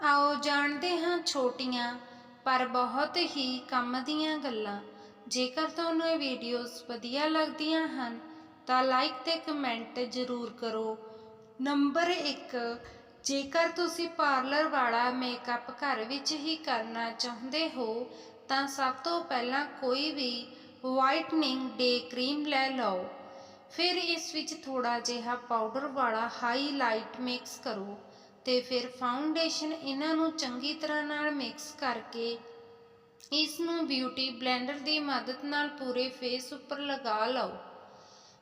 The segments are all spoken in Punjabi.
ਆਓ ਜਾਣਦੇ ਹਾਂ ਛੋਟੀਆਂ, ਪਰ ਬਹੁਤ ਹੀ ਕੰਮ ਦੀਆਂ ਗੱਲਾਂ। ਜੇਕਰ ਤੁਹਾਨੂੰ ਇਹ ਵੀਡੀਓਜ਼ ਵਧੀਆ ਲੱਗਦੀਆਂ ਹਨ, ਤਾਂ ਲਾਈਕ ਤੇ ਕਮੈਂਟ ਜ਼ਰੂਰ ਕਰੋ। ਨੰਬਰ 1 ਜੇਕਰ ਤੁਸੀਂ ਪਾਰਲਰ ਵਾਲਾ ਮੇਕਅਪ ਘਰ ਵਿੱਚ ਹੀ ਕਰਨਾ ਚਾਹੁੰਦੇ ਹੋ, ਤਾਂ ਸਭ ਤੋਂ ਪਹਿਲਾਂ ਕੋਈ ਵੀ ਵਾਈਟਨਿੰਗ ਡੇ ਕਰੀਮ ਲੈ ਲਓ। ਫਿਰ ਇਸ ਵਿੱਚ ਥੋੜਾ ਜਿਹਾ ਪਾਊਡਰ ਵਾਲਾ ਹਾਈਲਾਈਟ ਮਿਕਸ ਕਰੋ। ਤੇ ਫਿਰ ਫਾਊਂਡੇਸ਼ਨ ਇਹਨਾਂ ਨੂੰ ਚੰਗੀ ਤਰ੍ਹਾਂ ਨਾਲ ਮਿਕਸ ਕਰਕੇ ਇਸ ਨੂੰ ਬਿਊਟੀ ਬਲੈਂਡਰ ਦੀ ਮਦਦ ਨਾਲ ਪੂਰੇ ਫੇਸ ਉੱਪਰ ਲਗਾ ਲਓ।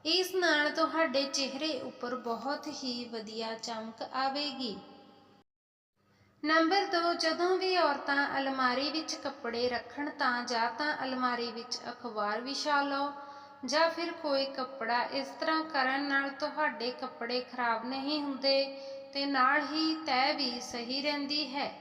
ਇਸ ਨਾਲ ਤੁਹਾਡੇ ਚਿਹਰੇ ਉੱਪਰ ਬਹੁਤ ਹੀ ਵਧੀਆ ਚਮਕ ਆਵੇਗੀ। ਨੰਬਰ 2 ਜਦੋਂ ਵੀ ਔਰਤਾਂ ਅਲਮਾਰੀ ਵਿੱਚ ਕੱਪੜੇ ਰੱਖਣ ਤਾਂ ਜਾਂ ਤਾਂ ਅਲਮਾਰੀ ਵਿੱਚ ਅਖਬਾਰ ਵਿਛਾ ਲਓ ਜਾਂ ਫਿਰ ਕੋਈ ਕੱਪੜਾ ਇਸ ਤਰ੍ਹਾਂ ਕਰਨ ਨਾਲ ਤੁਹਾਡੇ ਕੱਪੜੇ ਖਰਾਬ ਨਹੀਂ ਹੁੰਦੇ। ਤੇ ਨਾਲ ਹੀ ਤੈ ਵੀ ਸਹੀ ਰਹਿੰਦੀ ਹੈ।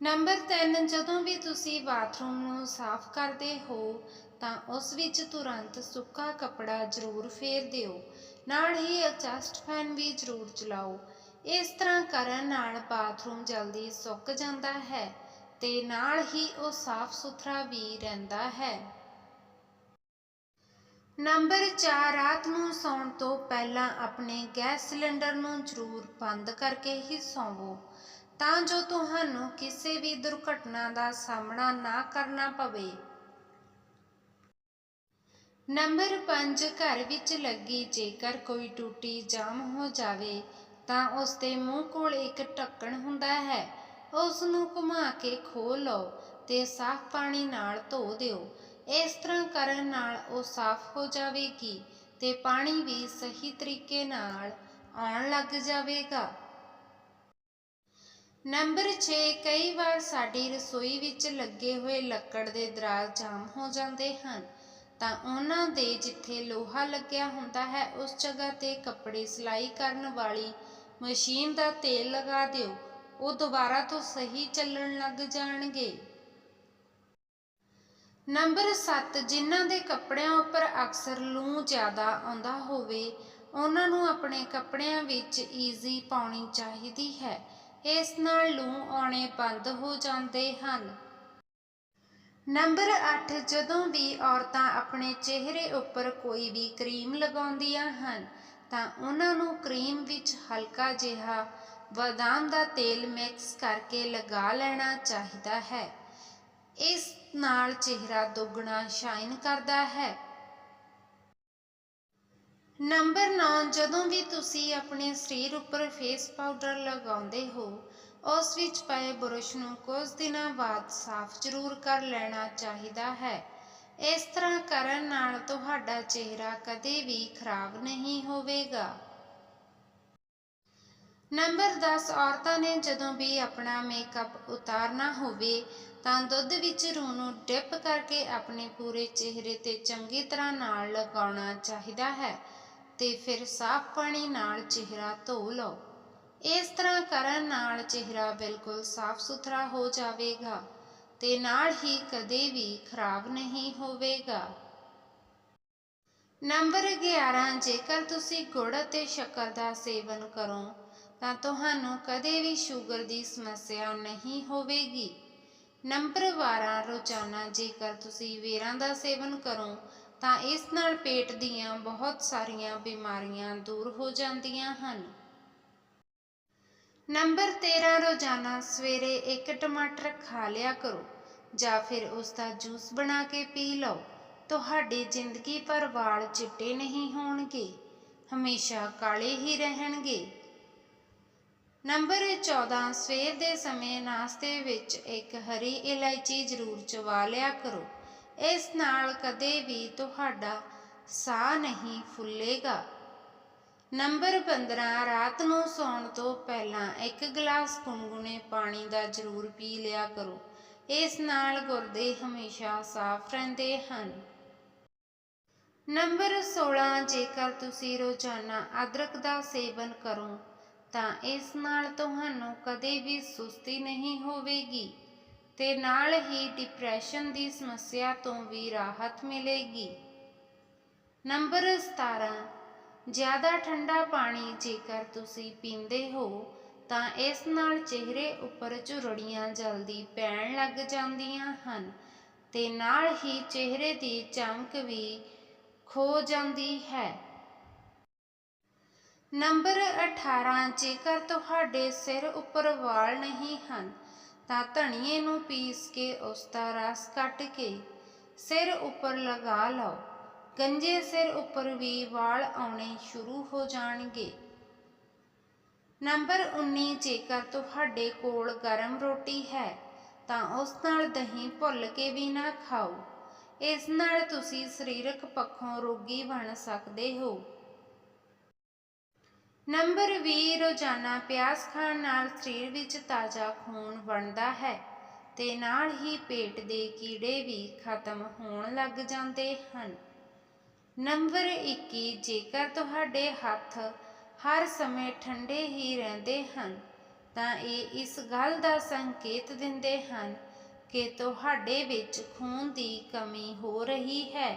ਨੰਬਰ 3 ਜਦੋਂ ਵੀ ਤੁਸੀਂ ਬਾਥਰੂਮ ਨੂੰ ਸਾਫ਼ ਕਰਦੇ ਹੋ, ਤਾਂ ਉਸ ਵਿੱਚ ਤੁਰੰਤ ਸੁੱਕਾ ਕੱਪੜਾ ਜ਼ਰੂਰ ਫੇਰ ਦਿਓ। ਨਾਲ ਹੀ ਐਡਜਸਟ ਫੈਨ ਵੀ ਜ਼ਰੂਰ ਚਲਾਓ। ਇਸ ਤਰ੍ਹਾਂ ਕਰਨ ਨਾਲ ਬਾਥਰੂਮ ਜਲਦੀ ਸੁੱਕ ਜਾਂਦਾ ਹੈ ਤੇ ਨਾਲ ਹੀ ਉਹ ਸਾਫ਼ ਸੁਥਰਾ ਵੀ ਰਹਿੰਦਾ ਹੈ। ਨੰਬਰ 4 ਰਾਤ ਨੂੰ ਸੌਣ ਤੋਂ ਪਹਿਲਾਂ ਆਪਣੇ ਗੈਸ ਸਿਲੰਡਰ ਨੂੰ ਜ਼ਰੂਰ ਬੰਦ ਕਰਕੇ ਹੀ ਸੌਵੋ। ਤਾਂ ਜੋ ਤੁਹਾਨੂੰ ਕਿਸੇ ਵੀ ਦੁਰਘਟਨਾ ਦਾ ਸਾਹਮਣਾ ਨਾ ਕਰਨਾ ਪਵੇ। ਨੰਬਰ 5 ਘਰ ਵਿੱਚ ਲੱਗੀ ਜੇਕਰ ਕੋਈ ਟੂਟੀ ਜਾਮ ਹੋ ਜਾਵੇ, ਤਾਂ ਉਸ ਦੇ ਮੂੰਹ ਕੋਲ ਇੱਕ ਢੱਕਣ ਹੁੰਦਾ ਹੈ। ਉਸ ਨੂੰ ਘੁਮਾ ਕੇ ਖੋਲ ਲਓ ਤੇ ਸਾਫ਼ ਪਾਣੀ ਨਾਲ ਧੋ ਦਿਓ। ਇਸ ਤਰ੍ਹਾਂ ਕਰਨ ਨਾਲ ਉਹ ਸਾਫ਼ ਹੋ ਜਾਵੇਗੀ ਤੇ ਪਾਣੀ ਵੀ ਸਹੀ ਤਰੀਕੇ ਨਾਲ ਆਉਣ ਲੱਗ ਜਾਵੇਗਾ। ਨੰਬਰ 6 ਕਈ ਵਾਰ ਸਾਡੀ ਰਸੋਈ ਵਿੱਚ ਲੱਗੇ ਹੋਏ ਲੱਕੜ ਦੇ ਦਰਾਜ਼ ਜਾਮ ਹੋ ਜਾਂਦੇ ਹਨ। ਤਾਂ ਉਹਨਾਂ ਦੇ ਜਿੱਥੇ ਲੋਹਾ ਲੱਗਿਆ ਹੁੰਦਾ ਹੈ, ਉਸ ਜਗ੍ਹਾ ਤੇ ਕੱਪੜੇ ਸਿਲਾਈ ਕਰਨ ਵਾਲੀ ਮਸ਼ੀਨ ਦਾ ਤੇਲ ਲਗਾ ਦਿਓ। ਉਹ ਦੁਬਾਰਾ ਤੋਂ ਸਹੀ ਚੱਲਣ ਲੱਗ ਜਾਣਗੇ। ਨੰਬਰ 7 ਜਿਨ੍ਹਾਂ ਦੇ ਕੱਪੜਿਆਂ ਉੱਪਰ ਅਕਸਰ ਲੂੰ ਜ਼ਿਆਦਾ ਆਉਂਦਾ ਹੋਵੇ, ਉਹਨਾਂ ਨੂੰ ਆਪਣੇ ਕੱਪੜਿਆਂ ਵਿੱਚ ਈਜ਼ੀ ਪਾਉਣੀ ਚਾਹੀਦੀ ਹੈ। ਇਸ ਨਾਲ ਲੂੰ ਆਉਣੇ ਬੰਦ ਹੋ ਜਾਂਦੇ ਹਨ। ਨੰਬਰ 8 ਜਦੋਂ ਵੀ ਔਰਤਾਂ ਆਪਣੇ ਚਿਹਰੇ ਉੱਪਰ ਕੋਈ ਵੀ ਕਰੀਮ ਲਗਾਉਂਦੀਆਂ ਹਨ, ਤਾਂ ਉਹਨਾਂ ਨੂੰ ਕਰੀਮ ਵਿੱਚ ਹਲਕਾ ਜਿਹਾ ਬਦਾਮ ਦਾ ਤੇਲ ਮਿਕਸ ਕਰਕੇ ਲਗਾ ਲੈਣਾ ਚਾਹੀਦਾ ਹੈ। ਇਸ ਨਾਲ ਚਿਹਰਾ ਦੁੱਗਣਾ ਸ਼ਾਈਨ ਕਰਦਾ ਹੈ। ਨੰਬਰ 9 ਜਦੋਂ ਵੀ ਤੁਸੀਂ ਆਪਣੇ ਸਰੀਰ ਉੱਪਰ ਫੇਸ ਪਾਊਡਰ ਲਗਾਉਂਦੇ ਹੋ, ਉਸ ਵਿੱਚ ਪਏ ਬੁਰਸ਼ ਨੂੰ ਕੁਝ ਦਿਨਾਂ ਬਾਅਦ ਸਾਫ਼ ਜ਼ਰੂਰ ਕਰ ਲੈਣਾ ਚਾਹੀਦਾ ਹੈ। ਇਸ ਤਰ੍ਹਾਂ ਕਰਨ ਨਾਲ ਤੁਹਾਡਾ ਚਿਹਰਾ ਕਦੇ ਵੀ ਖਰਾਬ ਨਹੀਂ ਹੋਵੇਗਾ। ਨੰਬਰ 10 ਔਰਤਾਂ ਨੇ ਜਦੋਂ ਵੀ ਆਪਣਾ ਮੇਕਅਪ ਉਤਾਰਨਾ ਹੋਵੇ ਤਾਂ ਦੁੱਧ ਵਿੱਚ ਰੂਹ ਨੂੰ ਡਿਪ ਕਰਕੇ ਆਪਣੇ ਪੂਰੇ ਚਿਹਰੇ ਤੇ ਚੰਗੀ ਤਰ੍ਹਾਂ ਨਾਲ ਲਗਾਉਣਾ ਚਾਹੀਦਾ ਹੈ ਤੇ ਫਿਰ ਸਾਫ਼ ਪਾਣੀ ਨਾਲ ਚਿਹਰਾ ਧੋ ਲਓ। ਇਸ ਤਰ੍ਹਾਂ ਕਰਨ ਨਾਲ ਚਿਹਰਾ ਬਿਲਕੁਲ ਸਾਫ਼ ਸੁਥਰਾ ਹੋ ਜਾਵੇਗਾ ਤੇ ਨਾਲ ਹੀ ਕਦੇ ਵੀ ਖਰਾਬ ਨਹੀਂ ਹੋਵੇਗਾ। ਨੰਬਰ 11 ਜੇਕਰ ਤੁਸੀਂ ਗੁੜ ਅਤੇ ਸ਼ੱਕਰ ਦਾ ਸੇਵਨ ਕਰੋ ਤਾਂ ਤੁਹਾਨੂੰ ਕਦੇ ਵੀ ਸ਼ੂਗਰ ਦੀ ਸਮੱਸਿਆ ਨਹੀਂ ਹੋਵੇਗੀ। ਨੰਬਰ 12 ਰੋਜ਼ਾਨਾ ਜੇਕਰ ਤੁਸੀਂ ਵੇਰਾਂ ਦਾ ਸੇਵਨ ਕਰੋ, ਤਾਂ ਇਸ ਨਾਲ ਪੇਟ ਦੀਆਂ ਬਹੁਤ ਸਾਰੀਆਂ ਬਿਮਾਰੀਆਂ ਦੂਰ ਹੋ ਜਾਂਦੀਆਂ ਹਨ। ਨੰਬਰ 13 ਰੋਜ਼ਾਨਾ ਸਵੇਰੇ ਇੱਕ ਟਮਾਟਰ ਖਾ ਲਿਆ ਕਰੋ, ਜਾਂ ਫਿਰ ਉਸ ਦਾ ਜੂਸ ਬਣਾ ਕੇ ਪੀ ਲਓ। ਤੁਹਾਡੀ ਜ਼ਿੰਦਗੀ ਭਰ ਵਾਲ ਚਿੱਟੇ ਨਹੀਂ ਹੋਣਗੇ, ਹਮੇਸ਼ਾ ਕਾਲੇ ਹੀ ਰਹਿਣਗੇ। ਨੰਬਰ 14 ਸਵੇਰ ਦੇ ਸਮੇਂ ਨਾਸ਼ਤੇ ਵਿੱਚ ਇੱਕ ਹਰੀ ਇਲਾਇਚੀ ਜ਼ਰੂਰ ਚਵਾ ਲਿਆ ਕਰੋ। ਇਸ ਨਾਲ ਕਦੇ ਵੀ ਤੁਹਾਡਾ ਸਾਹ ਨਹੀਂ ਫੁੱਲੇਗਾ। ਨੰਬਰ 15 ਰਾਤ ਨੂੰ ਸੌਣ ਤੋਂ ਪਹਿਲਾਂ ਇੱਕ ਗਲਾਸ ਗੁਨਗੁਨੇ ਪਾਣੀ ਦਾ ਜ਼ਰੂਰ ਪੀ ਲਿਆ ਕਰੋ। ਇਸ ਨਾਲ ਗੁਰਦੇ ਹਮੇਸ਼ਾ ਸਾਫ਼ ਰਹਿੰਦੇ ਹਨ। ਨੰਬਰ 16 ਜੇਕਰ ਤੁਸੀਂ ਰੋਜ਼ਾਨਾ ਅਦਰਕ ਦਾ ਸੇਵਨ ਕਰੋ ਤਾਂ ਇਸ ਨਾਲ ਤੁਹਾਨੂੰ ਕਦੇ ਵੀ ਸੁਸਤੀ ਨਹੀਂ ਹੋਵੇਗੀ ਤੇ ਨਾਲ ਹੀ ਡਿਪਰੈਸ਼ਨ ਦੀ ਸਮੱਸਿਆ ਤੋਂ ਵੀ ਰਾਹਤ ਮਿਲੇਗੀ। ਨੰਬਰ 17 ਜ਼ਿਆਦਾ ਠੰਡਾ ਪਾਣੀ ਜੇਕਰ ਤੁਸੀਂ ਪੀਂਦੇ ਹੋ, ਤਾਂ ਇਸ ਨਾਲ ਚਿਹਰੇ ਉੱਪਰ ਝੁਰੜੀਆਂ ਜਲਦੀ ਪੈਣ ਲੱਗ ਜਾਂਦੀਆਂ ਹਨ ਤੇ ਨਾਲ ਹੀ ਚਿਹਰੇ ਦੀ ਚਮਕ ਵੀ ਖੋ ਜਾਂਦੀ ਹੈ। ਨੰਬਰ 18 ਜੇਕਰ ਤੁਹਾਡੇ ਸਿਰ ਉੱਪਰ ਵਾਲ ਨਹੀਂ ਹਨ, ਤਾਂ ਧਨੀਏ ਨੂੰ ਪੀਸ ਕੇ ਉਸ ਦਾ ਰਸ ਕੱਟ ਕੇ ਸਿਰ ਉੱਪਰ ਲਗਾ ਲਓ। ਗੰਜੇ ਸਿਰ ਉੱਪਰ ਵੀ ਵਾਲ ਆਉਣੇ ਸ਼ੁਰੂ ਹੋ ਜਾਣਗੇ। ਨੰਬਰ 19 ਜੇਕਰ ਤੁਹਾਡੇ ਕੋਲ ਗਰਮ ਰੋਟੀ ਹੈ, ਤਾਂ ਉਸ ਨਾਲ ਦਹੀਂ ਭੁੱਲ ਕੇ ਵੀ ਨਾ ਖਾਓ। ਇਸ ਨਾਲ ਤੁਸੀਂ ਸਰੀਰਕ ਪੱਖੋਂ ਰੋਗੀ ਬਣ ਸਕਦੇ ਹੋ। ਨੰਬਰ 20 ਰੋਜ਼ਾਨਾ ਪਿਆਜ਼ ਖਾਣ ਨਾਲ ਸਰੀਰ ਵਿੱਚ ਤਾਜ਼ਾ ਖੂਨ ਬਣਦਾ ਹੈ ਤੇ ਨਾਲ ਹੀ ਪੇਟ ਦੇ ਕੀੜੇ ਵੀ ਖਤਮ ਹੋਣ ਲੱਗ ਜਾਂਦੇ ਹਨ। ਨੰਬਰ 21 ਜੇਕਰ ਤੁਹਾਡੇ ਹੱਥ ਹਰ ਸਮੇਂ ਠੰਡੇ ਹੀ ਰਹਿੰਦੇ ਹਨ, ਤਾਂ ਇਹ ਇਸ ਗੱਲ ਦਾ ਸੰਕੇਤ ਦਿੰਦੇ ਹਨ ਕਿ ਤੁਹਾਡੇ ਵਿੱਚ ਖੂਨ ਦੀ ਕਮੀ ਹੋ ਰਹੀ ਹੈ।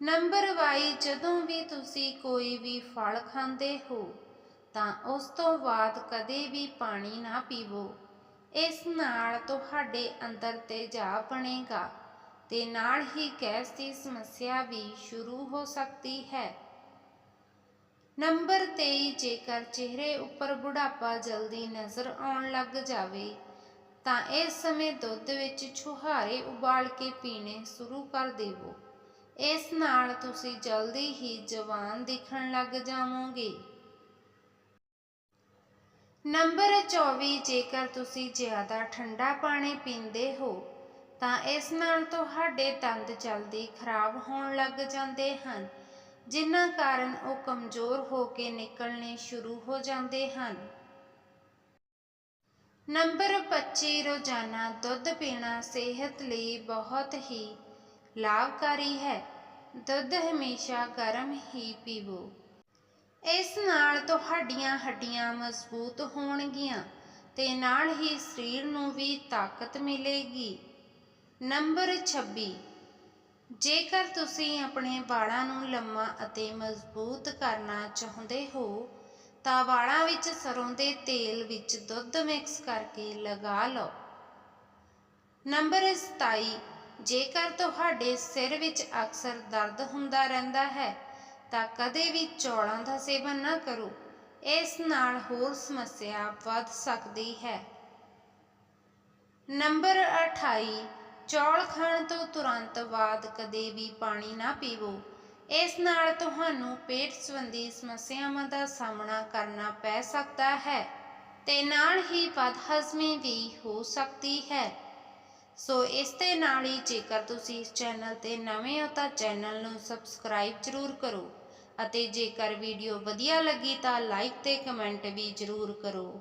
ਨੰਬਰ ਵਾਈ, ਜਦੋਂ ਵੀ ਤੁਸੀਂ ਕੋਈ ਵੀ ਫਲ ਖਾਂਦੇ ਹੋ, ਤਾਂ ਉਸ ਤੋਂ ਬਾਅਦ ਕਦੇ ਵੀ ਪਾਣੀ ਨਾ ਪੀਵੋ। ਇਸ ਨਾਲ ਤੁਹਾਡੇ ਅੰਦਰ ਤੇਜ਼ਾਬ ਬਣੇਗਾ ਤੇ ਨਾਲ ਹੀ ਗੈਸ ਦੀ ਸਮੱਸਿਆ ਵੀ ਸ਼ੁਰੂ ਹੋ ਸਕਦੀ ਹੈ। ਨੰਬਰ 23 ਜੇਕਰ ਚਿਹਰੇ ਉੱਪਰ ਬੁਢਾਪਾ ਜਲਦੀ ਨਜ਼ਰ ਆਉਣ ਲੱਗ ਜਾਵੇ, ਤਾਂ ਇਸ ਸਮੇਂ ਦੁੱਧ ਵਿੱਚ ਛੁਹਾਰੇ ਉਬਾਲ ਕੇ ਪੀਣੇ ਸ਼ੁਰੂ ਕਰ ਦੇਵੋ। ਇਸ ਨਾਲ ਤੁਸੀਂ ਜਲਦੀ ਹੀ ਜਵਾਨ ਦਿਖਣ ਲੱਗ ਜਾਵੋਗੇ। ਨੰਬਰ 24 ਜੇਕਰ ਤੁਸੀਂ ਜ਼ਿਆਦਾ ਠੰਡਾ ਪਾਣੀ ਪੀਂਦੇ ਹੋ, ਤਾਂ ਇਸ ਨਾਲ ਤੁਹਾਡੇ ਦੰਦ ਜਲਦੀ ਖਰਾਬ ਹੋਣ ਲੱਗ ਜਾਂਦੇ ਹਨ, ਜਿਨ੍ਹਾਂ ਕਾਰਨ ਉਹ ਕਮਜ਼ੋਰ ਹੋ ਕੇ ਨਿਕਲਣੇ ਸ਼ੁਰੂ ਹੋ ਜਾਂਦੇ ਹਨ। ਨੰਬਰ 25 ਰੋਜ਼ਾਨਾ ਦੁੱਧ ਪੀਣਾ ਸਿਹਤ ਲਈ ਬਹੁਤ ਹੀ ਲਾਭਕਾਰੀ ਹੈ। ਦੁੱਧ ਹਮੇਸ਼ਾ ਗਰਮ ਹੀ ਪੀਵੋ। ਇਸ ਨਾਲ ਤੁਹਾਡੀਆਂ ਹੱਡੀਆਂ ਮਜ਼ਬੂਤ ਹੋਣਗੀਆਂ ਤੇ ਨਾਲ ਹੀ ਸਰੀਰ ਨੂੰ ਵੀ ਤਾਕਤ ਮਿਲੇਗੀ। ਨੰਬਰ 26 ਜੇਕਰ ਤੁਸੀਂ ਆਪਣੇ ਵਾਲਾਂ ਨੂੰ ਲੰਮਾ ਅਤੇ ਮਜ਼ਬੂਤ ਕਰਨਾ ਚਾਹੁੰਦੇ ਹੋ, ਤਾਂ ਵਾਲਾਂ ਵਿੱਚ ਸਰੋਂ ਦੇ ਤੇਲ ਵਿੱਚ ਦੁੱਧ ਮਿਕਸ ਕਰਕੇ ਲਗਾ ਲਓ। ਨੰਬਰ 27 ਜੇਕਰ ਤੁਹਾਡੇ ਸਿਰ ਵਿੱਚ ਅਕਸਰ ਦਰਦ ਹੁੰਦਾ ਰਹਿੰਦਾ ਹੈ, ਤਾਂ ਕਦੇ ਵੀ ਚੌਲਾਂ ਦਾ ਸੇਵਨ ਨਾ ਕਰੋ। ਇਸ ਨਾਲ ਹੋਰ ਸਮੱਸਿਆ ਵੱਧ ਸਕਦੀ ਹੈ। ਨੰਬਰ 28 ਚੌਲ ਖਾਣ ਤੋਂ ਤੁਰੰਤ ਬਾਅਦ ਕਦੇ ਵੀ ਪਾਣੀ ਨਾ ਪੀਵੋ। ਇਸ ਨਾਲ ਤੁਹਾਨੂੰ ਪੇਟ ਸੰਬੰਧੀ ਸਮੱਸਿਆਵਾਂ ਦਾ ਸਾਹਮਣਾ ਕਰਨਾ ਪੈ ਸਕਦਾ ਹੈ ਤੇ ਨਾਲ ਹੀ ਬਦਹਜ਼ਮੀ ਵੀ ਹੋ ਸਕਦੀ ਹੈ। ਸੋ ਇਸ ਦੇ ਨਾਲ ਹੀ ਜੇਕਰ ਤੁਸੀਂ ਇਸ ਚੈਨਲ ਤੇ ਨਵੇਂ ਹੋ ਤਾਂ ਚੈਨਲ ਨੂੰ ਸਬਸਕ੍ਰਾਈਬ ਜ਼ਰੂਰ ਕਰੋ ਅਤੇ ਜੇਕਰ ਵੀਡੀਓ ਵਧੀਆ ਲੱਗੀ ਤਾਂ ਲਾਈਕ ਤੇ ਕਮੈਂਟ ਵੀ ਜ਼ਰੂਰ ਕਰੋ।